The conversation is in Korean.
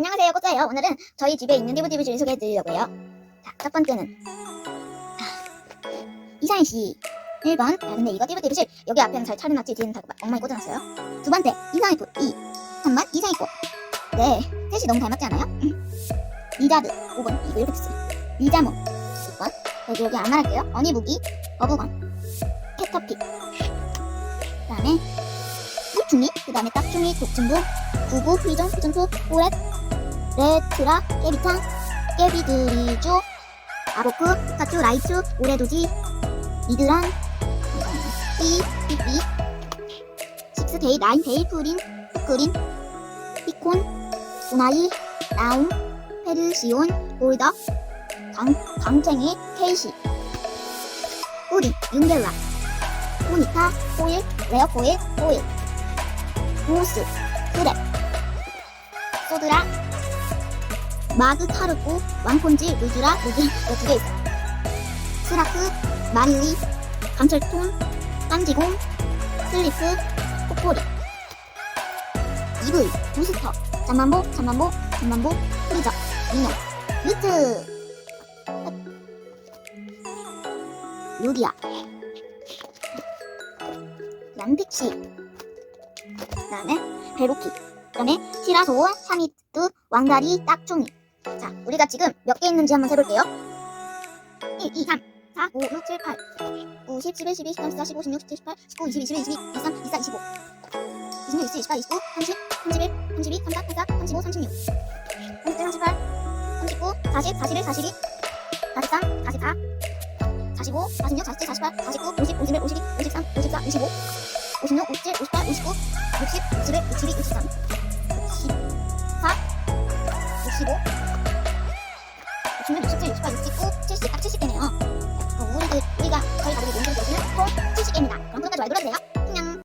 안녕하세요, 꽃자예요. 오늘은 저희 집에 있는 DVD를 소개해드리려고요. 자, 첫 번째는 아, 이사연 씨 1번. 야, 근데 이거 DVD를 여기 앞에는 잘 차려놨지 뒤에는 다 엉망이 꽂아놨어요. 두 번째 이상이프 2. 3번 이상이코. 네, 셋이 너무 닮았지 않아요? 음. 리자드 5번 이거 이렇게 됐어요. 리자몽 6번. 여기 여기 안 말할게요. 어니무기 거부광 캐터픽 그 다음에 뚝충이 그 다음에 딱충이 독충부 구구 피존 피존프 오렛 레트라 깨비탕 깨비드리주 아보크 피카츄 라이츄 오레도지 미드란 삐 삐삐 식스데이 나인데이 프린 푸크린 피콘 우나이 나움 페르시온 골덕 강, 강쟁이 케이시 뿌리 윤겔라 포니타 포일 레어 포일 포일 보스 그랩 소드라 마그 카르코 왕폰지 루즈라 루즈 두개 있어. 스라크 마릴리 감철톤 깐지공 슬리프 코코리. 이블 부스터 잠만보 잠만보 잠만보 프리저 인형 루트! 루디아 양픽시 그 다음에 베로키. 그 다음에 시라소원 샤미트 왕다리 딱종이 자 우리가 지금 몇 개 있는지 한번 세볼게요. 1, 2, 3, 4, 5, 6, 7, 8 9, 10, 11, 12, 13, 14, 15, 16, 17, 18, 19, 20, 21, 22, 23, 24, 25 26, 27, 28, 29, 30, 31, 32, 33, 34, 35, 36 37, 38, 39, 40, 41, 42 43, 44 45, 46, 47, 48, 49, 50, 51, 52, 53, 54, 25 56, 57, 58, 59 60, 61, 62, 63 중년 60세, 60과 60, 70, 딱 70개네요. 어, 우리 그, 우리가 저희 가족이 몸을 보시면 곧 70개입니다. 그럼 끝까지 왈도라 주세요.